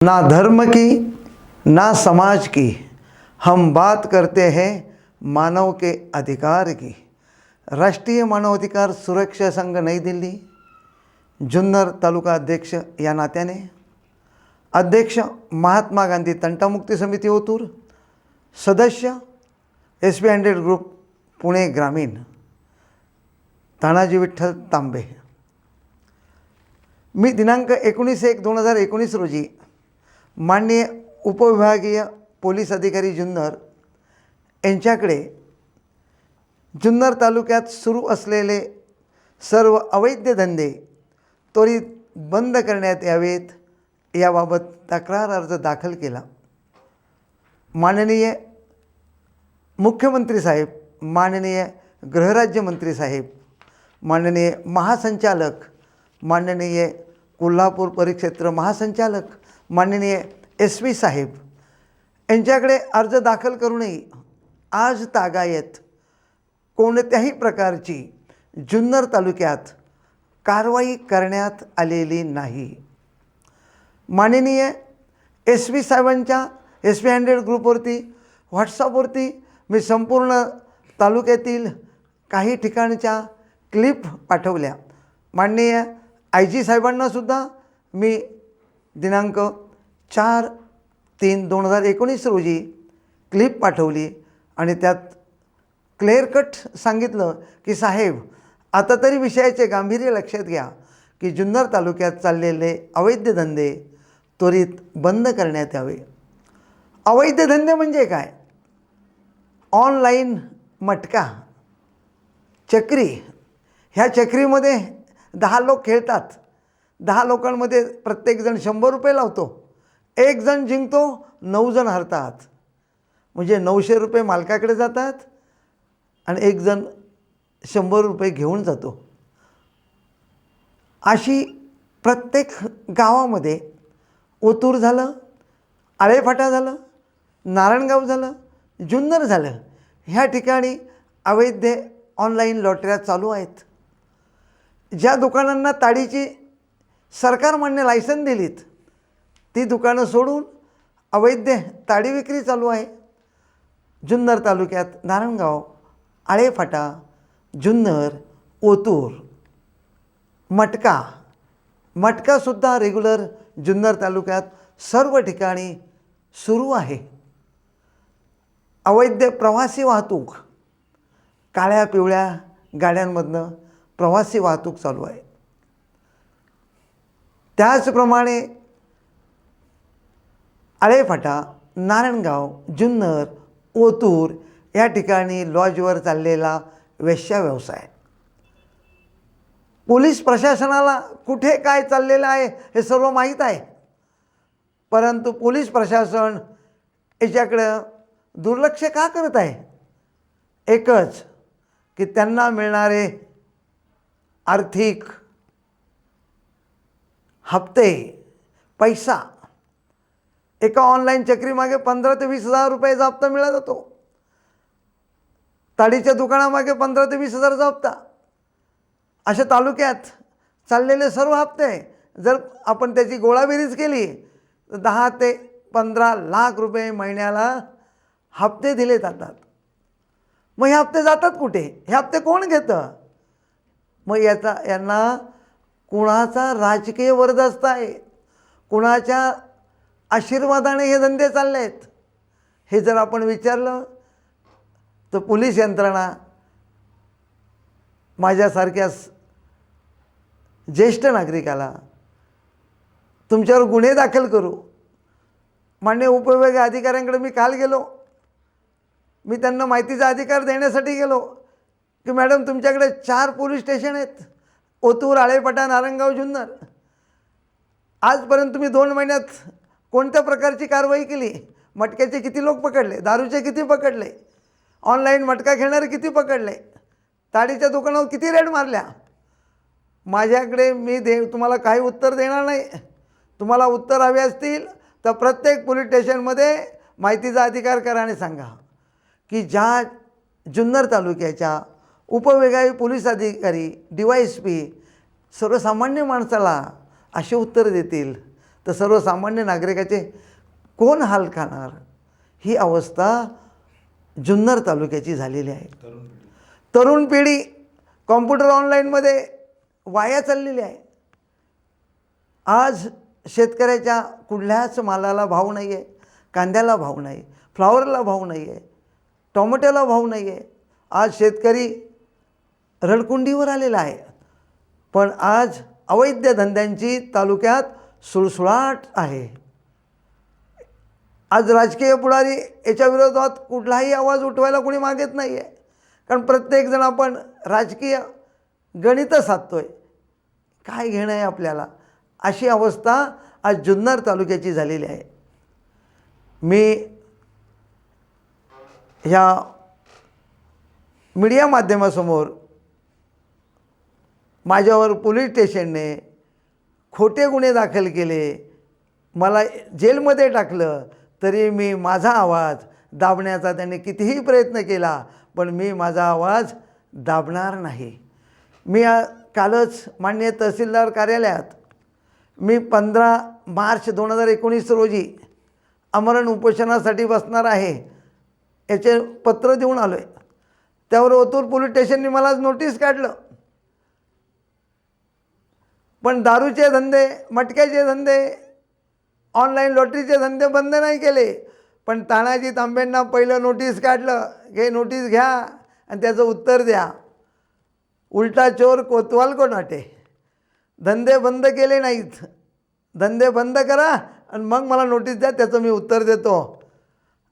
ना धर्म की ना समाज की हम बात करते हैं मानव के अधिकार की। राष्ट्रीय मानवाधिकार सुरक्षा संघ नई दिल्ली जुन्नर तालुका अध्यक्ष या नात्याने अध्यक्ष महात्मा गांधी तंटामुक्ती समिती ओतूर सदस्य S B hundred group Pune ग्रामीण तानाजी विठ्ठल तांबे। मी दिनांक एकोणीस एक दोन हजार एकोणीस रोजी माननीय उपविभागीय पोलीस अधिकारी जुन्नर यांच्याकडे जुन्नर तालुक्यात सुरू असलेले सर्व अवैध धंदे त्वरित बंद करण्यात यावेत. याबाबत तक्रार अर्ज दाखल केला. माननीय मुख्यमंत्री साहेब माननीय गृहराज्यमंत्री साहेब माननीय महासंचालक माननीय कोल्हापूर परिक्षेत्र महासंचालक माननीय एस वी साहेब यांच्याकडे अर्ज दाखल करूनही आज तागायत कोणत्याही प्रकारची जुन्नर तालुक्यात कारवाई करण्यात आलेली नाही. माननीय एस वी साहेबांच्या एस वी हँड्रेड ग्रुपवरती व्हॉट्सअपवरती मी संपूर्ण तालुक्यातील काही ठिकाणच्या क्लिप पाठवल्या. माननीय आय जी साहेबांनासुद्धा मी दिनांक चार तीन दोन हजार एकोणीस रोजी क्लिप पाठवली आणि त्यात क्लेअरकट सांगितलं की साहेब आता तरी विषयाचे गांभीर्य लक्षात घ्या की जुन्नर तालुक्यात चाललेले अवैध धंदे त्वरित बंद करण्यात यावे. अवैध धंदे म्हणजे काय? ऑनलाईन मटका चक्री. ह्या चक्रीमध्ये दहा लोक खेळतात. दहा लोकांमध्ये प्रत्येकजण शंभर रुपये लावतो. एक जण जिंकतो नऊ जण हरतात. म्हणजे नऊशे रुपये मालकाकडे जातात आणि एक जण शंभर रुपये घेऊन जातो. अशी प्रत्येक गावामध्ये ओतूर झालं आळेफाटा झालं नारायणगाव झालं जुन्नर झालं. ह्या ठिकाणी अवैध ऑनलाईन लॉटऱ्या चालू आहेत. ज्या दुकानांना ताडीची सरकारमान्य लायसन दिलीत. ती दुकानं सोडून अवैध ताडी विक्री चालू आहे. जुन्नर तालुक्यात नारायणगाव आळेफाटा जुन्नर ओतूर मटका. मटकासुद्धा रेग्युलर जुन्नर तालुक्यात सर्व ठिकाणी सुरू आहे. अवैध प्रवासी वाहतूक. काळ्या पिवळ्या गाड्यांमधनं प्रवासी वाहतूक चालू आहे. त्याचप्रमाणे आळेफाटा नारायणगाव जुन्नर ओतूर या ठिकाणी लॉजवर चाललेला वेश्या व्यवसाय. पोलीस प्रशासनाला कुठे काय चाललेलं आहे हे सर्व माहीत आहे. परंतु पोलीस प्रशासन याच्याकडं दुर्लक्ष का करत आहे? एकच की त्यांना मिळणारे आर्थिक हप्ते पैसा. एका ऑनलाईन चक्रीमागे पंधरा ते वीस हजार रुपयाचा हप्ता मिळत जातो ताडीच्या दुकानामागे पंधरा ते वीस हजारचा हप्ता अशा तालुक्यात चाललेले सर्व हप्ते जर आपण त्याची गोळाबेरीज केली तर दहा ते पंधरा लाख रुपये महिन्याला हप्ते दिले जातात. मग हे हप्ते जातात कुठे? हे हप्ते कोण घेतं? मग याचा यांना कुणाचा राजकीय वरदस्त आहे? कुणाच्या आशीर्वादाने हे धंदे चालले आहेत हे जर आपण विचारलं तर पोलीस यंत्रणा माझ्यासारख्या ज्येष्ठ नागरिकाला तुमच्यावर गुन्हे दाखल करू. मान्य उपविभागीय अधिकाऱ्यांकडे मी काल गेलो. मी त्यांना माहितीचा अधिकार देण्यासाठी गेलो की मॅडम तुमच्याकडे चार पोलीस स्टेशन आहेत. ओतूर आळेपटा नारंगाव जुन्नर. आजपर्यंत तुम्ही दोन महिन्यात कोणत्या प्रकारची कारवाई केली? मटक्याचे किती लोक पकडले? दारूचे किती पकडले? ऑनलाईन मटका खेळणारे किती पकडले? ताडीच्या दुकानावर किती रेड मारल्या? माझ्याकडे मी दे तुम्हाला काही उत्तर देणार नाही. तुम्हाला उत्तर हवे असतील तर प्रत्येक पोलीस स्टेशनमध्ये माहितीचा अधिकार करा आणि सांगा की ज्या जुन्नर तालुक्याच्या उपविभागीय पोलीस अधिकारी डी वाय एस पी सर्वसामान्य माणसाला असे उत्तर देतील. तर सर्वसामान्य नागरिकाचे कोण हाल खाणार? ही अवस्था जुन्नर तालुक्याची झालेली आहे. तरुण पिढी कॉम्प्युटर ऑनलाईनमध्ये वाया चाललेली आहे. आज शेतकऱ्याच्या कुठल्याच मालाला भाव नाही आहे कांद्याला भाव नाही फ्लावरला भाव नाही आहे टोमॅटोला भाव नाही आहे आज शेतकरी रडकुंडीवर आलेला आहे. पण आज अवैध धंद्यांची तालुक्यात सुळसुळाट आहे. आज राजकीय पुढारी याच्या विरोधात कुठलाही आवाज उठवायला कोणी मागत नाही आहे कारण प्रत्येकजण आपण राजकीय गणितं आहे काय घेणं आहे आपल्याला? अशी अवस्था आज जुन्नर तालुक्याची झालेली आहे. मी ह्या मीडिया माध्यमासमोर माझ्यावर पोलीस स्टेशनने खोटे गुन्हे दाखल केले. मला जेलमध्ये टाकलं तरी मी माझा आवाज दाबण्याचा त्यांनी कितीही प्रयत्न केला पण मी माझा आवाज दाबणार नाही. मी कालच मान्य तहसीलदार कार्यालयात मी पंधरा मार्च दोन हजार एकोणीस रोजी अमरण उपोषणासाठी बसणार आहे याचे पत्र देऊन आलो आहे त्यावर ओतूर पोलीस स्टेशनने मला नोटीस काढलं. पण दारूचे धंदे मटक्याचे धंदे ऑनलाईन लॉटरीचे धंदे बंद नाही केले. पण तानाजी तांबेंना पहिलं नोटीस काढलं हे नोटीस घ्या आणि त्याचं उत्तर द्या. उलटा चोर कोतवाल को नाटे धंदे बंद केले नाहीत. धंदे बंद करा आणि मग मला नोटीस द्या त्याचं मी उत्तर देतो.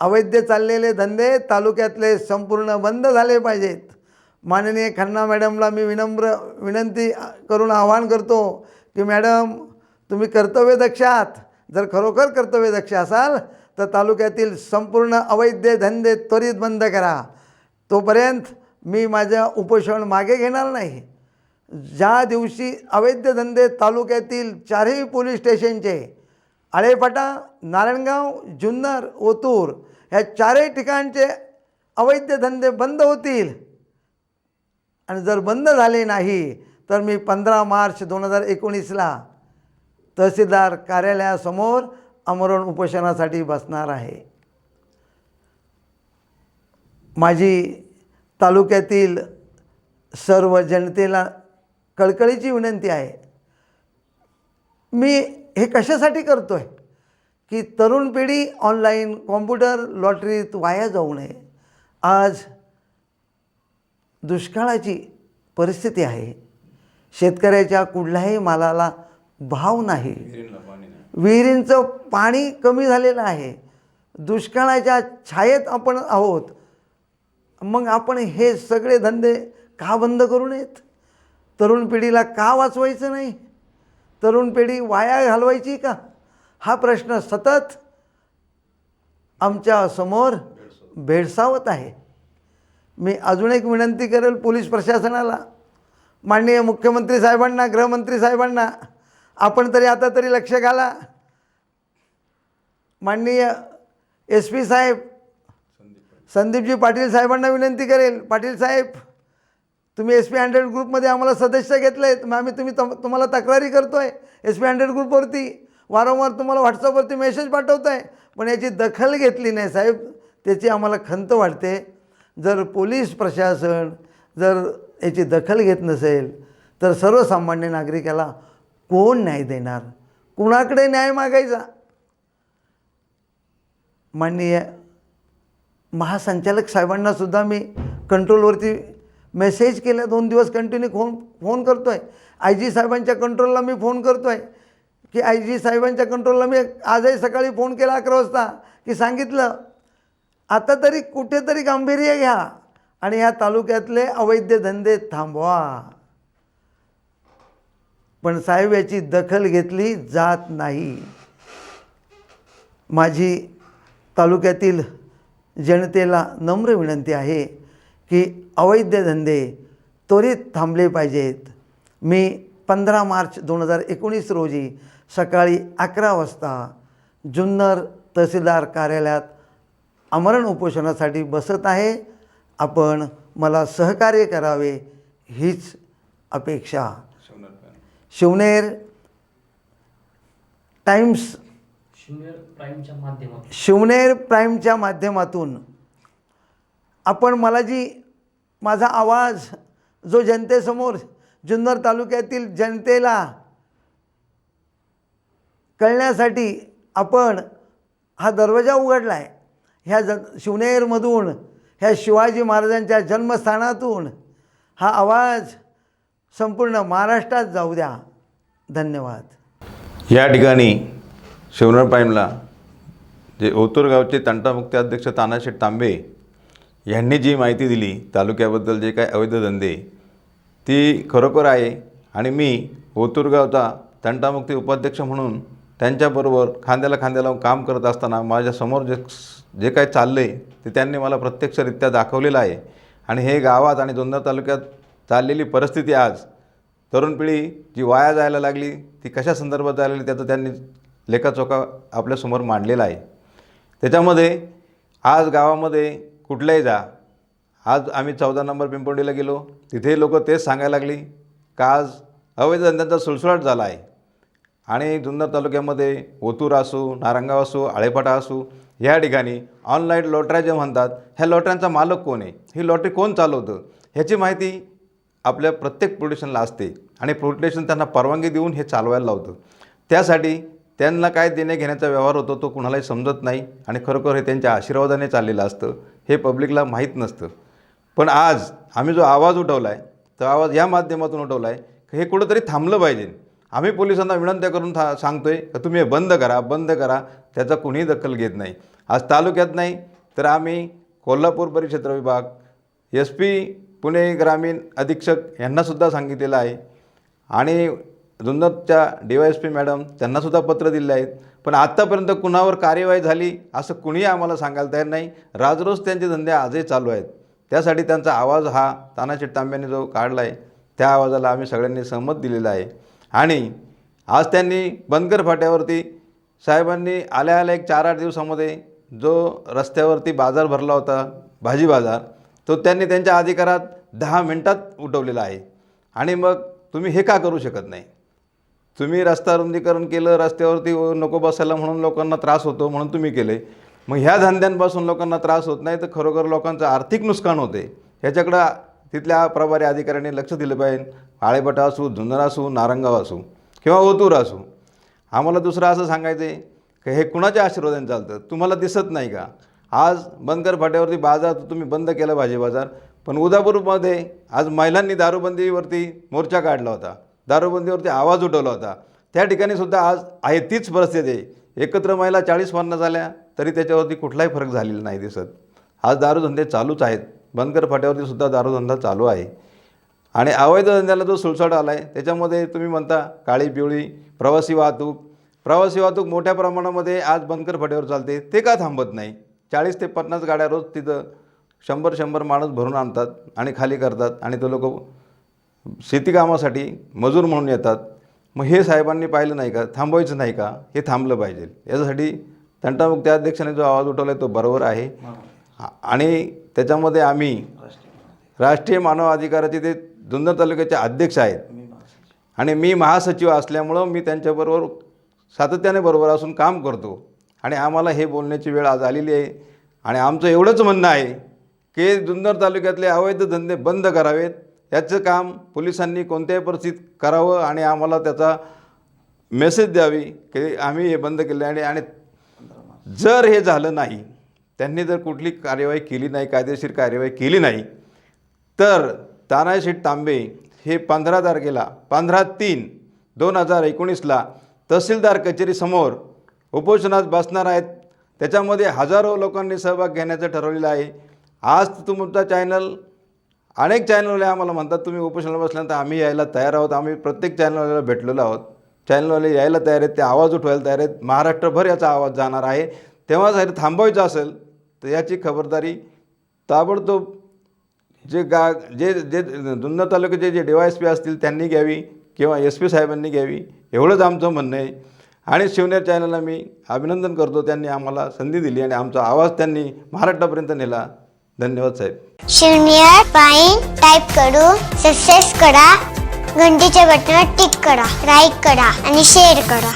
अवैध चाललेले धंदे तालुक्यातले संपूर्ण बंद झाले पाहिजेत. माननीय खन्ना मॅडमला मी विनम्र विनंती करून आवाहन करतो की मॅडम तुम्ही कर्तव्यदक्ष आहात जर खरोखर कर्तव्यदक्ष असाल तर तालुक्यातील संपूर्ण अवैध धंदे त्वरित बंद करा. तोपर्यंत मी माझं उपोषण मागे घेणार नाही. ज्या दिवशी अवैध धंदे तालुक्यातील चारही पोलीस स्टेशनचे आळेपाटा नारायणगाव जुन्नर ओतूर ह्या चारही ठिकाणचे अवैध धंदे बंद होतील. आणि जर बंद झाले नाही तर मी पंधरा मार्च दोन हजार एकोणीसला तहसीलदार कार्यालयासमोर आमरण उपोषणासाठी बसणार आहे. माझी तालुक्यातील सर्व जनतेला कळकळीची विनंती आहे. मी हे कशासाठी करतो आहे की तरुण पिढी ऑनलाईन कॉम्प्युटर लॉटरीत वाया जाऊ नये. आज दुष्काळाची परिस्थिती आहे. शेतकऱ्याच्या कुठल्याही मालाला भाव नाही. विहिरींचं पाणी कमी झालेलं आहे. दुष्काळाच्या छायेत आपण आहोत. मग आपण हे सगळे धंदे का बंद करू नयेत? तरुण पिढीला का वाचवायचं नाही? तरुण पिढी वाया घालवायची का? हा प्रश्न सतत आमच्यासमोर भेडसावत आहे. मी अजून एक विनंती करेल पोलीस प्रशासनाला. माननीय मुख्यमंत्री साहेबांना गृहमंत्री साहेबांना आपण तरी आता तरी लक्ष घाला. माननीय एस पी साहेब संदीपजी पाटील साहेबांना विनंती करेल. पाटील साहेब तुम्ही एस पी हंड्रेड ग्रुपमध्ये आम्हाला सदस्य घेतले आहेत मग आम्ही तुम्ही तम तुम्हाला तक्रारी करतो आहे एस पी हंड्रेड ग्रुपवरती. वारंवार तुम्हाला व्हॉट्सअपवरती मेसेज पाठवतो आहे पण याची दखल घेतली नाही साहेब. त्याची आम्हाला खंत वाटते जर पोलीस प्रशासन जर याची दखल घेत नसेल तर सर्वसामान्य नागरिकाला कोण न्याय देणार? कुणाकडे न्याय मागायचा? माननीय महासंचालक साहेबांनासुद्धा मी कंट्रोलवरती मेसेज केला दोन दिवस कंटिन्यू फोन फोन करतो आहे आय जी साहेबांच्या कंट्रोलला मी फोन करतो आहे की आय जी साहेबांच्या कंट्रोलला मी आजही सकाळी फोन केला अकरा वाजता की सांगितलं आता तरी कुठेतरी गांभीर्य घ्या आणि ह्या तालुक्यातले अवैध धंदे थांबवा. पण साहेब याची दखल घेतली जात नाही. माझी तालुक्यातील जनतेला नम्र विनंती आहे की अवैध धंदे त्वरित थांबले पाहिजेत. मी पंधरा मार्च दोन हजार एकोणीस रोजी सकाळी अकरा वाजता जुन्नर तहसीलदार कार्यालयात आमरण उपोषणासाठी बसत आहे. आपण मला सहकार्य करावे हीच अपेक्षा. शिवनेर टाइम्स शिवनेर प्राईमच्या माध्यमातून. आपण मला जी माझा आवाज जो जनतेसमोर जुन्नर तालुक्यातील जनतेला कळण्यासाठी आपण हा दरवाजा उघडला आहे ह्या ज शिवनेरमधून ह्या शिवाजी महाराजांच्या जन्मस्थानातून हा आवाज संपूर्ण महाराष्ट्रात जाऊ द्या. धन्यवाद. या ठिकाणी शिवनेर पाईमला जे ओतूर गावचे तंटामुक्ती अध्यक्ष तानाशेठ तांबे यांनी जी माहिती दिली तालुक्याबद्दल जे काय अवैध धंदे ती खरोखर आहे. आणि मी ओतूरगावचा तंटामुक्ती उपाध्यक्ष म्हणून त्यांच्याबरोबर खांद्याला खांद्या लावून काम करत असताना माझ्यासमोर जे जे काय चाललं आहे ते त्यांनी मला प्रत्यक्षरित्या दाखवलेलं आहे. आणि हे गावात आणि दोनदा तालुक्यात चाललेली परिस्थिती आज तरुण पिढी जी वाया जायला लागली ती कशा संदर्भात झालेली त्याचं त्यांनी लेखाचोखा आपल्यासमोर मांडलेला आहे. त्याच्यामध्ये आज गावामध्ये कुठल्याही जा आज आम्ही चौदा नंबर पिंपोंडीला गेलो तिथे लोक तेच सांगायला लागली का आज अवैध धंद्यांचा सुळसुळाट झाला आहे. आणि जुन्नर तालुक्यामध्ये ओतूर असू नारंगाव असू आळेपाटा असू या ठिकाणी ऑनलाईन लॉटऱ्या जे म्हणतात ह्या लॉटऱ्यांचा मालक कोण आहे? ही लॉटरी कोण चालवतं? ह्याची माहिती आपल्या प्रत्येक पोलीस असते आणि पोलीस त्यांना परवानगी देऊन हे चालवायला लावतं. त्यासाठी त्यांना काय देणे घेण्याचा व्यवहार होतो तो कुणालाही समजत नाही आणि खरोखर हे त्यांच्या आशीर्वादाने चाललेलं असतं हे पब्लिकला माहीत नसतं. पण आज आम्ही जो आवाज उठवला आहे तो आवाज या माध्यमातून उठवला आहे हे कुठंतरी थांबलं पाहिजे. आम्ही पोलिसांना विनंत्या करून था सांगतोय का तुम्ही हे बंद करा बंद करा त्याचा कुणीही दखल घेत नाही. आज तालुक्यात नाही तर आम्ही कोल्हापूर परिक्षेत्र विभाग एस पी पुणे ग्रामीण अधीक्षक यांनासुद्धा सांगितलेलं आहे. आणि जुन्नरच्या D Y S P madam त्यांनासुद्धा पत्र दिले आहेत. पण आत्तापर्यंत कुणावर कार्यवाही झाली असं कुणीही आम्हाला सांगायला तयार नाही. राजरोज त्यांचे धंदे आजही चालू आहेत. त्यासाठी त्यांचा आवाज हा तानाशेठ तांब्याने जो काढला आहे त्या आवाजाला आम्ही सगळ्यांनी सहमत दिलेला आहे. आणि आज त्यांनी बनकर फाट्यावरती. साहेबांनी आल्या आल्या एक चार आठ दिवसामध्ये जो रस्त्यावरती बाजार भरला होता भाजी बाजार तो त्यांनी त्यांच्या अधिकारात दहा मिनटात उठवलेला आहे. आणि मग तुम्ही हे का करू शकत नाही? तुम्ही रस्ता रुंदीकरण केलं रस्त्यावरती नको बसायला म्हणून लोकांना त्रास होतो म्हणून तुम्ही केले. मग ह्या धंद्यांपासून लोकांना त्रास होत नाही तर खरोखर लोकांचं आर्थिक नुकसान होते. ह्याच्याकडं तिथल्या प्रभारी अधिकाऱ्यांनी लक्ष दिलं पाहिजे. आळेपटा असू धुंदर असू नारंगाव असू किंवा ओतूर असू. आम्हाला दुसरं असं सांगायचं आहे की हे कुणाच्या आशीर्वादाने चालतं? तुम्हाला दिसत नाही का? आज बनकर फाट्यावरती बाजार तुम्ही बंद केला भाजी बाजार. पण उदापूरमध्ये आज महिलांनी दारूबंदीवरती मोर्चा काढला होता. दारूबंदीवरती आवाज उठवला होता. त्या ठिकाणी सुद्धा आज आहे तीच परिस्थिती. आहे एकत्र महिला चाळीस पन्नास झाल्या तरी त्याच्यावरती कुठलाही फरक झालेला नाही दिसत. आज दारूधंदे चालूच आहेत. बनकर फाट्यावरती सुद्धा दारूधंदा चालू आहे. आणि अवैध धंद्याला जो सुळसुळाट आला आहे त्याच्यामध्ये तुम्ही म्हणता काळी पिवळी प्रवासी वाहतूक. प्रवासी वाहतूक मोठ्या प्रमाणामध्ये आज बनकर फाट्यावर चालते. ते का थांबत नाही? चाळीस ते पन्नास गाड्या रोज तिथं शंभर शंभर माणूस भरून आणतात आणि खाली करतात आणि ते लोक शेती कामासाठी मजूर म्हणून येतात. मग हे साहेबांनी पाहिलं नाही का? थांबवायचं नाही का? हे थांबलं पाहिजे. याच्यासाठी तंटामुक्ती अध्यक्षाने जो आवाज उठवला आहे तो बरोबर आहे. आणि त्याच्यामध्ये आम्ही राष्ट्रीय मानव अधिकाराचे ते जुन्नर तालुक्याचे अध्यक्ष आहेत. आणि मी महासचिव असल्यामुळं मी त्यांच्याबरोबर सातत्याने बरोबर असून काम करतो. आणि आम्हाला हे बोलण्याची वेळ आज आलेली आहे. आणि आमचं एवढंच म्हणणं आहे की जुन्नर तालुक्यातले अवैध धंदे बंद करावेत. याचं काम पोलिसांनी कोणत्याही परिस्थितीत करावं आणि आम्हाला त्याचा मेसेज द्यावी की आम्ही हे बंद केले आणि आणि जर हे झालं नाही त्यांनी जर कुठली कार्यवाही केली नाही कायदेशीर कार्यवाही केली नाही तर तानाशेठ तांबे हे पंधरा तारखेला पंधरा तीन दोन हजार एकोणीसला तहसीलदार कचेरीसमोर उपोषणात बसणार आहेत. त्याच्यामध्ये हजारो लोकांनी सहभाग घेण्याचं ठरवलेलं आहे. आज तुमचा चॅनल अनेक चॅनलवाले आम्हाला म्हणतात तुम्ही उपोषणाला बसल्यानंतर आम्ही यायला तयार आहोत. आम्ही प्रत्येक चॅनलवाल्याला भेटलेलो आहोत. चॅनलवाले यायला तयार आहेत ते आवाज उठवायला तयार आहेत. महाराष्ट्रभर याचा आवाज जाणार आहे. तेव्हा जर थांबवायचं असेल तर याची खबरदारी ताबडतोब जे गा जे जे जुन्नर तालुक्याचे जे डी वाय एस पी असतील त्यांनी घ्यावी किंवा एस पी साहेबांनी घ्यावी एवढंच आमचं म्हणणं आहे. आणि शिवनेर चॅनलला मी अभिनंदन करतो. त्यांनी आम्हाला संधी दिली आणि आमचा आवाज त्यांनी महाराष्ट्रापर्यंत नेला. धन्यवाद साहेब. शून्य पाईन टाईप करू सक्सेस करा घंटीच्या बटनावर टिक करा लाईक करा आणि शेअर करा.